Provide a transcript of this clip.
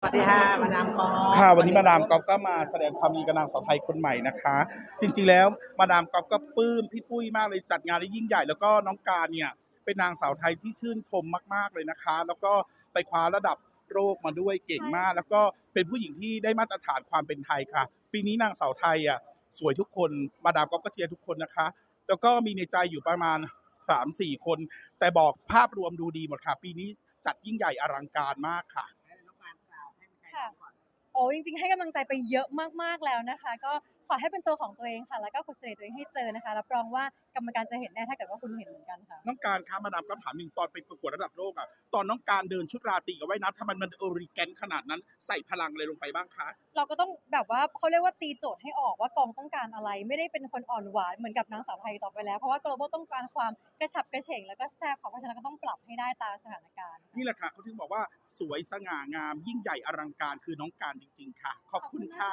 สวัสดีค่ะ มาดามกอล์ฟค่ะวันนี้มาดามก๊อฟก็มาแสดงความดีกับนางสาวไทยคนใหม่นะคะ จริงๆแล้วมาดามก๊อฟก็ปลื้มพี่ปุ้ยมากเลยจัดงานได้ยิ่งใหญ่ แล้วก็น้องการเนี่ยเป็นนางสาวไทยที่ชื่นชมมากๆเลยนะคะ แล้วก็ไปคว้าระดับโลกมาด้วยเก่งมาก แล้วก็เป็นผู้หญิงที่ได้มาตรฐานความเป็นไทยค่ะ ปีนี้นางสาวไทยอะสวยทุกคนมาดามก๊อฟก็เชียร์ทุกคนนะคะ แล้วก็มีในใจอยู่ประมาณสามสี่คน แต่บอกภาพรวมดูดีหมดค่ะ ปีนี้จัดยิ่งใหญ่อลังการมากค่ะ อ้จริงๆ ให้กำลังใจไปเยอะมากๆแล้วนะคะ ก็ขอให้เป็นตัวของตัวเองค่ะ แล้วก็ขุณเสน่ห์ตัวเองให้เจอนะคะรับรองว่ากรรมการจะเห็นแน่ถ้าเกิดว่าคุณเห็นเหมือนกันค่ะ น้องการคะมาดามก็ถามหนึ่งตอนไปประกวดระดับโลก ตอนน้องการเดินชุดราตรีกับว่ายน้ำทำไมมันโอริแกนขนาดนั้นใส่พลังอะไรลงไปบ้างคะ เราก็ต้องแบบว่าเขาเรียกว่าตีโจทย์ให้ออกว่ากองต้องการอะไร ไม่ได้เป็นคนอ่อนหวานเหมือนกับนางสาวไทยต่อไปแล้ว เพราะว่า global ต้องการความกระฉับกระเฉงแล้วก็แซ่บค่ะเพราะฉะนั้นก็ต้องปรับให้ได้ตามสถานการณ์ นี่แหละค่ะเขาถึงบอกว่าสวยสง่างาม ยิ่งใหญ่อลังการคือน้องการจริง ๆ ค่ะ ขอบคุณค่ะ